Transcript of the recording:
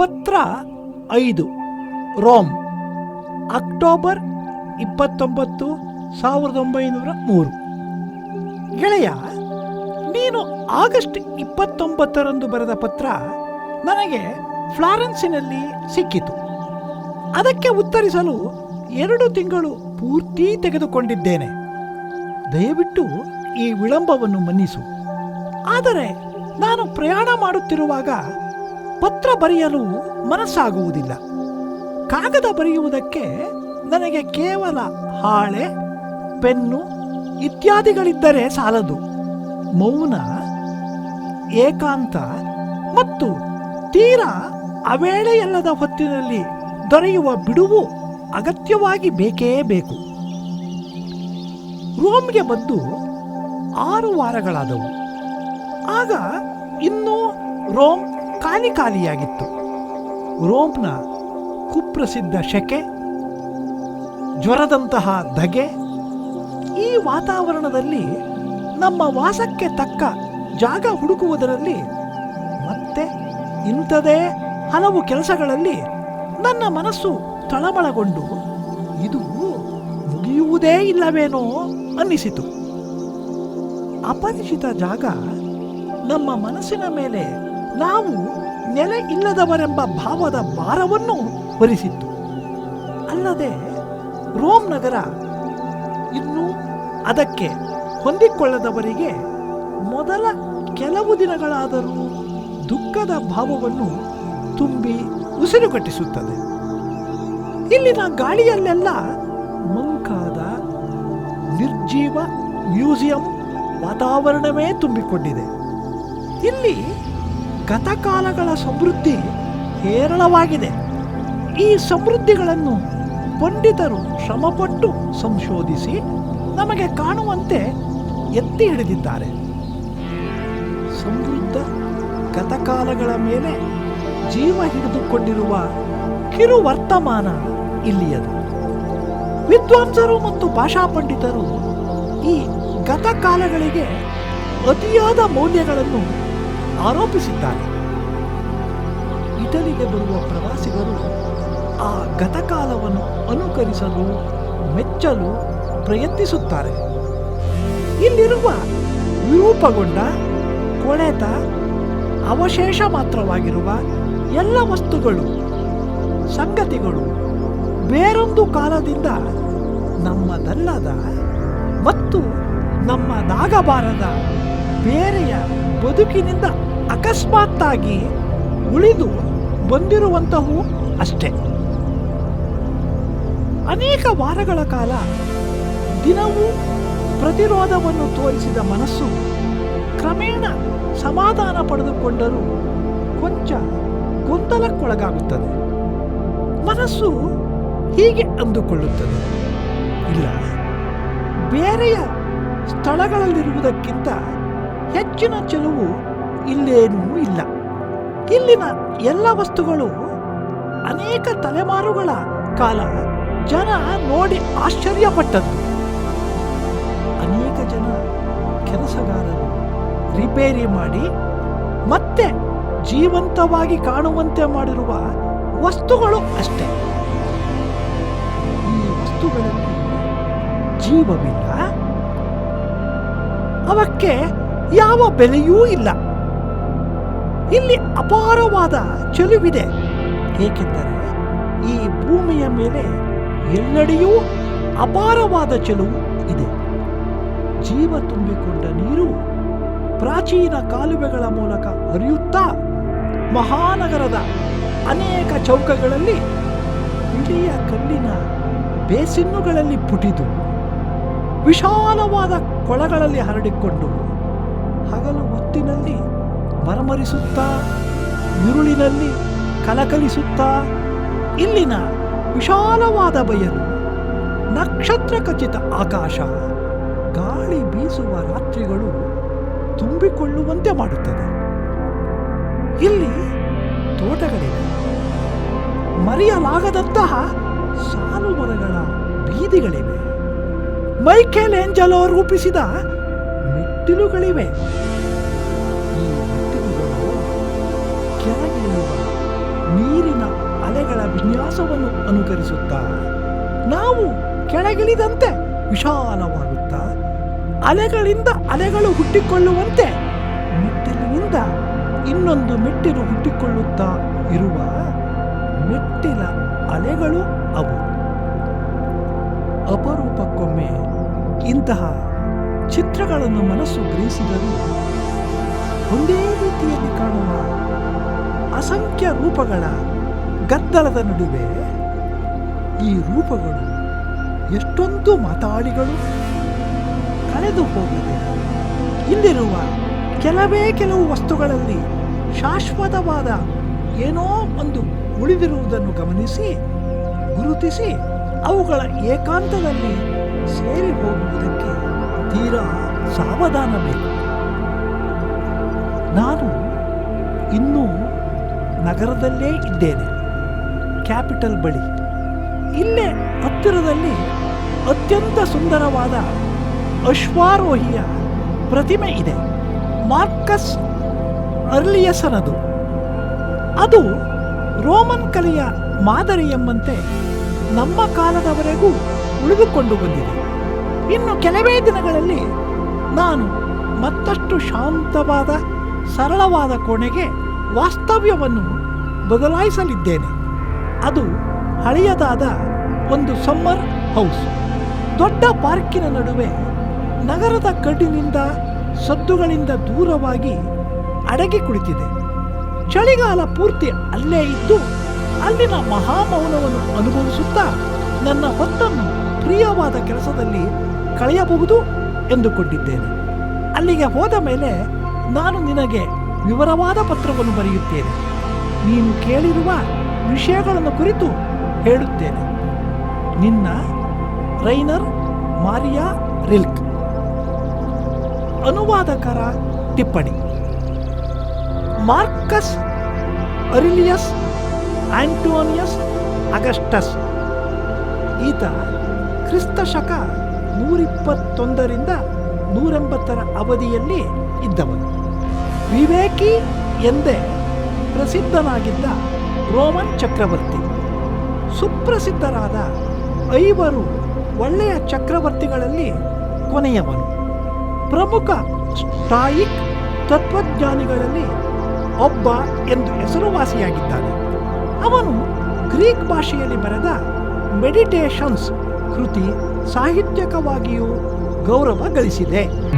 ಪತ್ರ ಐದು, Rome, October ಇಪ್ಪತ್ತೊಂಬತ್ತು, ಸಾವಿರದ ಒಂಬೈನೂರ ಮೂರು. ಗೆಳೆಯ, ನೀನು ಆಗಸ್ಟ್ ಇಪ್ಪತ್ತೊಂಬತ್ತರಂದು ಬರೆದ ಪತ್ರ ನನಗೆ ಫ್ಲಾರೆನ್ಸಿನಲ್ಲಿ ಸಿಕ್ಕಿತು. ಅದಕ್ಕೆ ಉತ್ತರಿಸಲು ಎರಡು ತಿಂಗಳು ಪೂರ್ತಿ ತೆಗೆದುಕೊಂಡಿದ್ದೇನೆ. ದಯವಿಟ್ಟು ಈ ವಿಳಂಬವನ್ನು ಮನ್ನಿಸು. ಆದರೆ ನಾನು ಪ್ರಯಾಣ ಮಾಡುತ್ತಿರುವಾಗ ಪತ್ರ ಬರೆಯಲು ಮನಸ್ಸಾಗುವುದಿಲ್ಲ. ಕಾಗದ ಬರೆಯುವುದಕ್ಕೆ ನನಗೆ ಕೇವಲ ಹಾಳೆ, ಪೆನ್ನು ಇತ್ಯಾದಿಗಳಿದ್ದರೆ ಸಾಲದು. ಮೌನ, ಏಕಾಂತ ಮತ್ತು ತೀರಾ ಅವೇಳೆಯಲ್ಲದ ಹೊತ್ತಿನಲ್ಲಿ ದೊರೆಯುವ ಬಿಡುವು ಅಗತ್ಯವಾಗಿ ಬೇಕೇ ಬೇಕು. ರೋಮ್ಗೆ ಬಂದು ಆರು ವಾರಗಳಾದವು. ಆಗ ಇನ್ನೂ ರೋಮ್ ಖಾಲಿ ಖಾಲಿಯಾಗಿತ್ತು. ರೋಮ್ನ ಕುಪ್ರಸಿದ್ಧ ಶೆಕೆ, ಜ್ವರದಂತಹ ಧಗೆ, ಈ ವಾತಾವರಣದಲ್ಲಿ ನಮ್ಮ ವಾಸಕ್ಕೆ ತಕ್ಕ ಜಾಗ ಹುಡುಕುವುದರಲ್ಲಿ ಮತ್ತೆ ಇಂಥದೇ ಹಲವು ಕೆಲಸಗಳಲ್ಲಿ ನನ್ನ ಮನಸ್ಸು ತಳಮಳಗೊಂಡು, ಇದು ಮುಗಿಯುವುದೇ ಇಲ್ಲವೇನೋ ಅನ್ನಿಸಿತು. ಅಪರಿಚಿತ ಜಾಗ ನಮ್ಮ ಮನಸ್ಸಿನ ಮೇಲೆ ನಾವು ನೆಲೆ ಇಲ್ಲದವರೆಂಬ ಭಾವದ ಭಾರವನ್ನು ಹೊರಿಸಿತ್ತು. ಅಲ್ಲದೆ ರೋಮ್ ನಗರ ಇನ್ನೂ ಅದಕ್ಕೆ ಹೊಂದಿಕೊಳ್ಳದವರಿಗೆ ಮೊದಲ ಕೆಲವು ದಿನಗಳಾದರೂ ದುಃಖದ ಭಾವವನ್ನು ತುಂಬಿ ಉಸಿರುಗಟ್ಟಿಸುತ್ತದೆ ಇಲ್ಲಿನ ಗಾಳಿಯಲ್ಲೆಲ್ಲ ಮಂಕಾದ ನಿರ್ಜೀವ ಮ್ಯೂಸಿಯಂ ವಾತಾವರಣವೇ ತುಂಬಿಕೊಂಡಿದೆ. ಇಲ್ಲಿ ಗತಕಾಲಗಳ ಸಮೃದ್ಧಿ ಹೇರಳವಾಗಿದೆ. ಈ ಸಮೃದ್ಧಿಗಳನ್ನು ಪಂಡಿತರು ಶ್ರಮಪಟ್ಟು ಸಂಶೋಧಿಸಿ ನಮಗೆ ಕಾಣುವಂತೆ ಎತ್ತಿ ಹಿಡಿದಿದ್ದಾರೆ. ಸಮೃದ್ಧ ಗತಕಾಲಗಳ ಮೇಲೆ ಜೀವ ಹಿಡಿದುಕೊಂಡಿರುವ ಕಿರು ವರ್ತಮಾನ ಇಲ್ಲಿಯದು. ವಿದ್ವಾಂಸರು ಮತ್ತು ಭಾಷಾ ಪಂಡಿತರು ಈ ಗತಕಾಲಗಳಿಗೆ ಅತಿಯಾದ ಮೌಲ್ಯಗಳನ್ನು ಆರೋಪಿಸಿದ್ದಾರೆ. ಇಟಲಿಗೆ ಬರುವ ಪ್ರವಾಸಿಗರು ಆ ಗತಕಾಲವನ್ನು ಅನುಕರಿಸಲು, ಮೆಚ್ಚಲು ಪ್ರಯತ್ನಿಸುತ್ತಾರೆ. ಇಲ್ಲಿರುವ ವಿರೂಪಗೊಂಡ ಕೊಳೆತ ಅವಶೇಷ ಮಾತ್ರವಾಗಿರುವ ಎಲ್ಲ ವಸ್ತುಗಳು, ಸಂಗತಿಗಳು ಬೇರೊಂದು ಕಾಲದಿಂದ ನಮ್ಮದಲ್ಲದ ಮತ್ತು ನಮ್ಮದಾಗಬಾರದ ಬೇರೆಯ ಬದುಕಿನಿಂದ ಅಕಸ್ಮಾತ್ತಾಗಿ ಉಳಿದು ಬಂದಿರುವಂತಹವು ಅಷ್ಟೇ. ಅನೇಕ ವಾರಗಳ ಕಾಲ ದಿನವೂ ಪ್ರತಿರೋಧವನ್ನು ತೋರಿಸಿದ ಮನಸ್ಸು ಕ್ರಮೇಣ ಸಮಾಧಾನ ಪಡೆದುಕೊಂಡರೂ ಕೊಂಚ ಗೊಂದಲಕ್ಕೊಳಗಾಗುತ್ತದೆ. ಮನಸ್ಸು ಹೀಗೆ ಅಂದುಕೊಳ್ಳುತ್ತದೆ. ಇಲ್ಲ, ಬೇರೆಯ ಸ್ಥಳಗಳಲ್ಲಿರುವುದಕ್ಕಿಂತ ಹೆಚ್ಚಿನ ಚೆಲುವು ಇಲ್ಲೇನೂ ಇಲ್ಲ. ಇಲ್ಲಿನ ಎಲ್ಲ ವಸ್ತುಗಳು ಅನೇಕ ತಲೆಮಾರುಗಳ ಕಾಲ ಜನ ನೋಡಿ ಆಶ್ಚರ್ಯಪಟ್ಟದ್ದು. ಅನೇಕ ಜನ ಕೆಲಸಗಾರರು ರಿಪೇರಿ ಮಾಡಿ ಮತ್ತೆ ಜೀವಂತವಾಗಿ ಕಾಣುವಂತೆ ಮಾಡಿರುವ ವಸ್ತುಗಳು ಅಷ್ಟೇ. ಈ ವಸ್ತುಗಳಲ್ಲಿ ಜೀವವಿಲ್ಲ. ಅವಕ್ಕೆ ಯಾವ ಬೆಲೆಯೂ ಇಲ್ಲ. ಇಲ್ಲಿ ಅಪಾರವಾದ ಚೆಲುವಿದೆ. ಏಕೆಂದರೆ ಈ ಭೂಮಿಯ ಮೇಲೆ ಎಲ್ಲೆಡೆಯೂ ಅಪಾರವಾದ ಚೆಲುವು ಇದೆ. ಜೀವ ತುಂಬಿಕೊಂಡ ನೀರು ಪ್ರಾಚೀನ ಕಾಲುವೆಗಳ ಮೂಲಕ ಹರಿಯುತ್ತಾ ಮಹಾನಗರದ ಅನೇಕ ಚೌಕಗಳಲ್ಲಿ ಬಿಳಿಯ ಕಲ್ಲಿನ ಬೇಸಿನ್ನುಗಳಲ್ಲಿ ಪುಟಿದು ವಿಶಾಲವಾದ ಕೊಳಗಳಲ್ಲಿ ಹರಡಿಕೊಂಡು ಹಗಲು ಹೊತ್ತಿನಲ್ಲಿ ಮರಮರಿಸುತ್ತಾ ಇರುಳಿನಲ್ಲಿ ಕಲಕಲಿಸುತ್ತಾ, ಇಲ್ಲಿನ ವಿಶಾಲವಾದ ಬಯಲು, ನಕ್ಷತ್ರ ಖಚಿತ ಆಕಾಶ, ಗಾಳಿ ಬೀಸುವ ರಾತ್ರಿಗಳು ತುಂಬಿಕೊಳ್ಳುವಂತೆ ಮಾಡುತ್ತದೆ. ಇಲ್ಲಿ ತೋಟಗಳಿವೆ. ಮರೆಯಲಾಗದಂತಹ ಸಾಲು ಮರಗಳ ಬೀದಿಗಳಿವೆ. ಮೈಕೆಲ್ ಏಂಜಲೋ ರೂಪಿಸಿದ ಮೆಟ್ಟಿಲುಗಳಿವೆ. ಕೆಳಗಿಳಿಯುವ ನೀರಿನ ಅಲೆಗಳ ವಿನ್ಯಾಸವನ್ನು ಅನುಕರಿಸುತ್ತಾ ನಾವು ಕೆಳಗಿಳಿದಂತೆ ವಿಶಾಲವಾಗುತ್ತಾ ಅಲೆಗಳಿಂದ ಅಲೆಗಳು ಹುಟ್ಟಿಕೊಳ್ಳುವಂತೆ ಮೆಟ್ಟಿಲಿನಿಂದ ಇನ್ನೊಂದು ಮೆಟ್ಟಿಲು ಹುಟ್ಟಿಕೊಳ್ಳುತ್ತಾ ಇರುವ ಮೆಟ್ಟಿಲ ಅಲೆಗಳು ಅವು. ಅಪರೂಪಕ್ಕೊಮ್ಮೆ ಇಂತಹ ಚಿತ್ರಗಳನ್ನು ಮನಸ್ಸು ಗ್ರಹಿಸಿದರೂ ಒಂದೇ ಅಸಂಖ್ಯ ರೂಪಗಳ ಗದ್ದಲದ ನಡುವೆ ಈ ರೂಪಗಳು ಎಷ್ಟೊಂದು ಮಾತಾಡಿಗಳು ಕಳೆದು ಹೋಗಿದೆ ಇಲ್ಲಿರುವ ಕೆಲವೇ ಕೆಲವು ವಸ್ತುಗಳಲ್ಲಿ ಶಾಶ್ವತವಾದ ಏನೋ ಒಂದು ಉಳಿದಿರುವುದನ್ನು ಗಮನಿಸಿ, ಗುರುತಿಸಿ, ಅವುಗಳ ಏಕಾಂತದಲ್ಲಿ ಸೇರಿ ಹೋಗುವುದಕ್ಕೆ ತೀರಾ ಸಾವಧಾನ ಬೇಕು. ನಾನು ಇನ್ನೂ ನಗರದಲ್ಲೇ ಇದ್ದೇನೆ. ಕ್ಯಾಪಿಟಲ್ ಬಳಿ. ಇಲ್ಲೇ ಹತ್ತಿರದಲ್ಲಿ ಅತ್ಯಂತ ಸುಂದರವಾದ ಅಶ್ವಾರೋಹಿಯ ಪ್ರತಿಮೆ ಇದೆ. ಮಾರ್ಕಸ್ ಅರ್ಲಿಯಸನದು. ಅದು ರೋಮನ್ ಕಲೆಯ ಮಾದರಿ ಎಂಬಂತೆ ನಮ್ಮ ಕಾಲದವರೆಗೂ ಉಳಿದುಕೊಂಡು ಬಂದಿದೆ. ಇನ್ನು ಕೆಲವೇ ದಿನಗಳಲ್ಲಿ ನಾನು ಮತ್ತಷ್ಟು ಶಾಂತವಾದ ಸರಳವಾದ ಕೋಣೆಗೆ ವಾಸ್ತವ್ಯವನ್ನು ಬದಲಾಯಿಸಲಿದ್ದೇನೆ. ಅದು ಹಳೆಯದಾದ ಒಂದು ಸಮ್ಮರ್ ಹೌಸ್. ದೊಡ್ಡ ಪಾರ್ಕಿನ ನಡುವೆ ನಗರದ ಕಡ್ಡಿನಿಂದ ಸದ್ದುಗಳಿಂದ ದೂರವಾಗಿ ಅಡಗಿ ಕುಳಿತಿದೆ. ಚಳಿಗಾಲ ಪೂರ್ತಿ ಅಲ್ಲೇ ಇದ್ದು ಅಲ್ಲಿನ ಮಹಾಮೌನವನ್ನು ಅನುಭವಿಸುತ್ತಾ ನನ್ನ ಹೊತ್ತನ್ನು ಪ್ರಿಯವಾದ ಕೆಲಸದಲ್ಲಿ ಕಳೆಯಬಹುದು ಎಂದುಕೊಂಡಿದ್ದೇನೆ. ಅಲ್ಲಿಗೆ ಹೋದ ಮೇಲೆ ನಾನು ನಿನಗೆ ವಿವರವಾದ ಪತ್ರವನ್ನು ಬರೆಯುತ್ತೇನೆ. ನೀನು ಕೇಳಿರುವ ವಿಷಯಗಳನ್ನು ಕುರಿತು ಹೇಳುತ್ತೇನೆ. ನಿನ್ನ ರೈನರ್ ಮಾರಿಯಾ ರಿಲ್ಕ್. ಅನುವಾದಕರ ಟಿಪ್ಪಣಿ. Marcus Aurelius Antonius Augustus. ಈತ ಕ್ರಿಸ್ತ ಶಕ ನೂರಿಪ್ಪತ್ತೊಂದರಿಂದ ನೂರೆಂಬತ್ತರ ಅವಧಿಯಲ್ಲಿ ಇದ್ದವನು. ವಿವೇಕಿ ಎಂದೇ ಪ್ರಸಿದ್ಧನಾಗಿದ್ದ ರೋಮನ್ ಚಕ್ರವರ್ತಿ. ಸುಪ್ರಸಿದ್ಧರಾದ ಐವರು ಒಳ್ಳೆಯ ಚಕ್ರವರ್ತಿಗಳಲ್ಲಿ ಕೊನೆಯವನು. ಪ್ರಮುಖ ಸ್ಟಾಯಿಕ್ ತತ್ವಜ್ಞಾನಿಗಳಲ್ಲಿ ಒಬ್ಬ ಎಂದು ಹೆಸರುವಾಸಿಯಾಗಿದ್ದಾನೆ. ಅವನು ಗ್ರೀಕ್ ಭಾಷೆಯಲ್ಲಿ ಬರೆದ ಮೆಡಿಟೇಷನ್ಸ್ ಕೃತಿ ಸಾಹಿತ್ಯಕವಾಗಿಯೂ ಗೌರವ ಗಳಿಸಿದೆ.